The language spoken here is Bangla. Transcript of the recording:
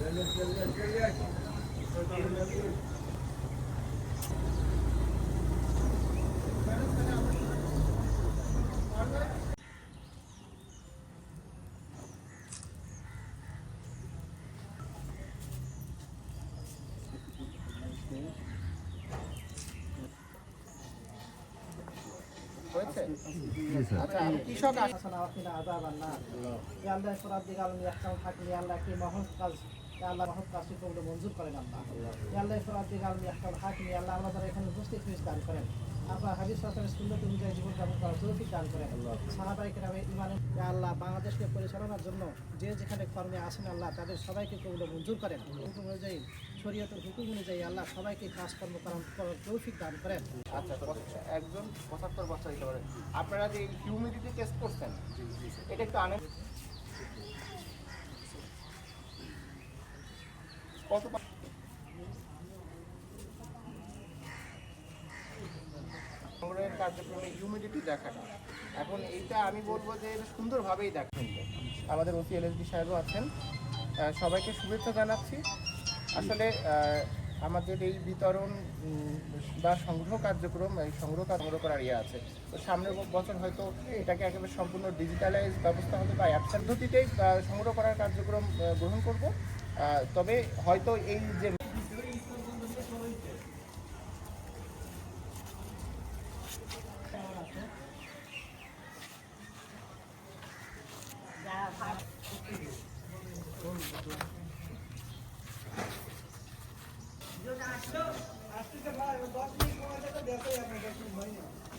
चलिए चलिए चलिए আল্লাহ মহৎ কাজ ইয়া আল্লাহ মহৎ কাজটি মঞ্জুর করেন আল্লাহ। ইয়া আল্লাহ সরাদ আল্লাহ আপনার সুন্দর জীবন দান করেন সাহাবাই কেরামে ইমানে আল্লাহ বাংলাদেশকে পরিচালনার জন্য যে যেখানে কর্মে আসেন আল্লাহ তাদের সবাইকে কবুল মঞ্জুর করেন। হুকুম অনুযায়ী শরীয়তের হুকুম অনুযায়ী আল্লাহ সবাইকে কাজকর্ম করার তৌফিক দান করেন। আচ্ছা একজন পঁচাত্তর বছর পারে। আপনারা যে হিউমিডিটি টেস্ট করছেন এটা একটু আনেন। কত সংগ্রহের কার্যক্রমে হিউমিডিটি দেখাটা এখন এইটা আমি বলব যে সুন্দরভাবেই দেখেন। আমাদের ওসি এলএসডি সাহেবও আছেন। সবাইকে শুভেচ্ছা জানাচ্ছি। আসলে আমাদের এই বিতরণ বা সংগ্রহ কার্যক্রম, এই সংগ্রহ সংগ্রহ করার ইয়ে আছে। তো সামনের বছর হয়তো এটাকে একেবারে সম্পূর্ণ ডিজিটালাইজ ব্যবস্থা হবে বা অ্যাপ পদ্ধতিতেই সংগ্রহ করার কার্যক্রম গ্রহণ করব। তবে হয়তো এই যে আসতে ভাই দশ মিনিট সময় দেখো দেখো আমরা দশ মিনিট হয় না